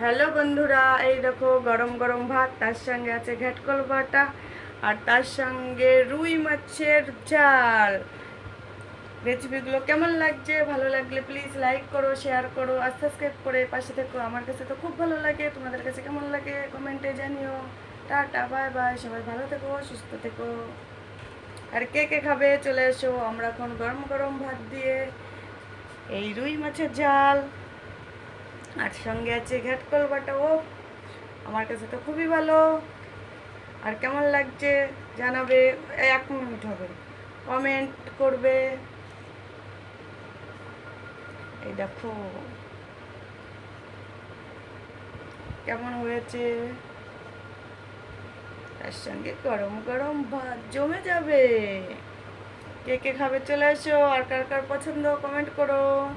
Hello বন্ধুরা, এই দেখো গরম গরম ভাত, তার সঙ্গে আছে ঘ্যাটকল বাটা আর তার সঙ্গে রুই মাছের ঝাল। রেসিপিগুলো কেমন লাগছে? ভালো লাগলে প্লিজ লাইক করো শেয়ার করো আর সাবস্ক্রাইব করে পাশে থেকো। আমার কাছে তো খুব ভালো লাগে। তোমাদের কাছে কেমন লাগে? কমেন্টে জানিও। টাটা বাই বাই সবাই ভালো থেকো, সুস্থ থেকো। আর কে কে খাবে? চলে এসো। আমরা এখন গরম গরম ভাত দিয়ে এই রুই মাছের ঝাল। আর সঙ্গে আছে ঘ্যাটকল বাটা, ও, আমার কাছে তো খুবই ভালো। আর কেমন লাগছে জানাবে এক মিনিট হবে। কমেন্ট করবে। এই দেখো। কেমন হয়েছে? তার সঙ্গে গরম গরম ভাত জমে যাবে। কে কে খাবে চলে এসো, আর কার কার পছন্দ কমেন্ট করো।